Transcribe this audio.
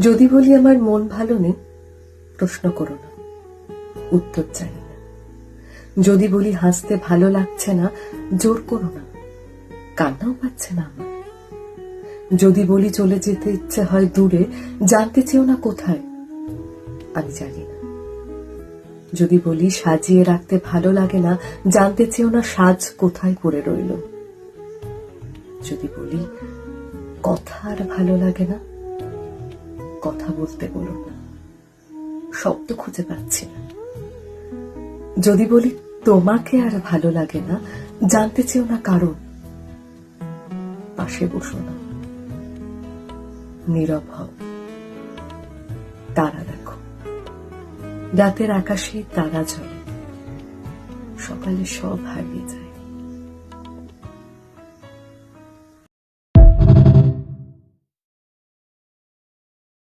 যদি বলি আমার মন ভালো নেই, প্রশ্ন করো না। উত্তর জানি না। যদি বলি হাসতে ভালো লাগছে না, জোর করো না। কান্নাও পাচ্ছে না আমার যদি বলি চলে যেতে ইচ্ছে হয় দূরে, জানতে চেও না কোথায়, আমি জানি না। যদি বলি সাজিয়ে রাখতে ভালো লাগে না, জানতে চেও না সাজ কোথায় পড়ে রইল। যদি বলি কথা আর ভালো লাগে না কথা বলতে বলো না। শব্দ খুঁজে পাচ্ছি না। যদি বলি তোমাকে আর ভালো লাগে না, জানতে চেও না কারণ। পাশে বসো না। নীরব হও। তারা দেখো। রাতের আকাশে তারা জ্বলে সকালে সব হারিয়ে যায়।